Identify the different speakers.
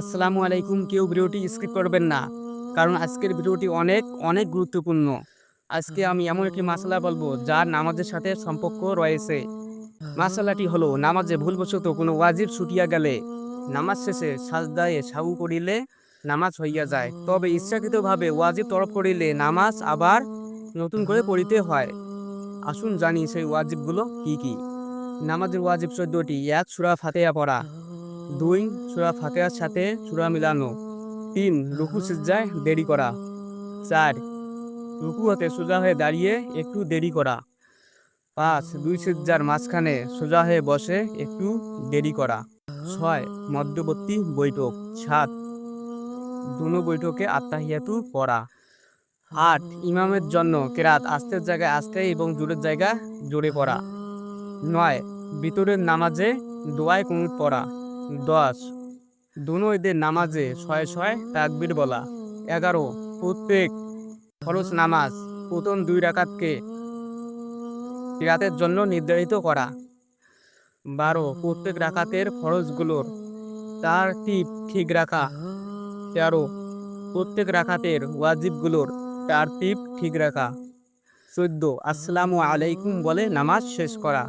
Speaker 1: আসসালামু আলাইকুম, কেউ ভিডিওটি স্কিপ করবেন না। কারণ আজকের ভিডিওটি অনেক অনেক গুরুত্বপূর্ণ। আজকে আমি এমন একটি মশলা বলব, যার নামাজের সাথে সম্পর্ক রয়েছে। মশলাটি হলো, নামাজে ভুলবশত কোনো ওয়াজিব ছুটিয়া গেলে নামাজ শেষে সাজদায়ে সাহু করিলে নামাজ হইয়া যায়। তবে ইচ্ছাকৃতভাবে ওয়াজিব তরফ করিলে নামাজ আবার নতুন করে পড়িতে হয়। আসুন জানি সেই ওয়াজিবগুলো কি কি। নামাজের ওয়াজিব চোদ্দটি, এক সুরা ফাতেয়া পড়া। দুই, সুরা ফাতেহার সাথে সুরা মিলানো। তিন, রুকু সিজ্জায় দেরি করা। চার, রুকু হতে সোজা হয়ে দাঁড়িয়ে একটু দেরি করা। পাঁচ, দুই সিজ্জার মাঝখানে সোজা হয়ে বসে একটু দেরি করা। ছয়, মধ্যবর্তী বৈঠক। সাত, দুনো বৈঠকে আত্মাহিয়াতু পড়া আট, ইমামের জন্য কেরাত আস্তের জায়গায় আস্তে এবং জোরের জায়গা জোরে পড়া। নয়, ভিতরের নামাজে দোয়ায় কুনুত পড়া। দশ। দুনো ঈদের নামাজে ছয় ছয় তাকবির বলা। এগারো, প্রত্যেক ফরজ নামাজ। প্রথম দুই রাকাতকে রাতের জন্য নির্ধারিত করা। বারো, প্রত্যেক রাকাতের ফরজগুলোর তার টিপ ঠিক রাখা। তেরো, প্রত্যেক রাকাতের ওয়াজিবগুলোর তার টিপ ঠিক রাখা। চোদ্দ, আসসালামু আলাইকুম বলে নামাজ শেষ করা।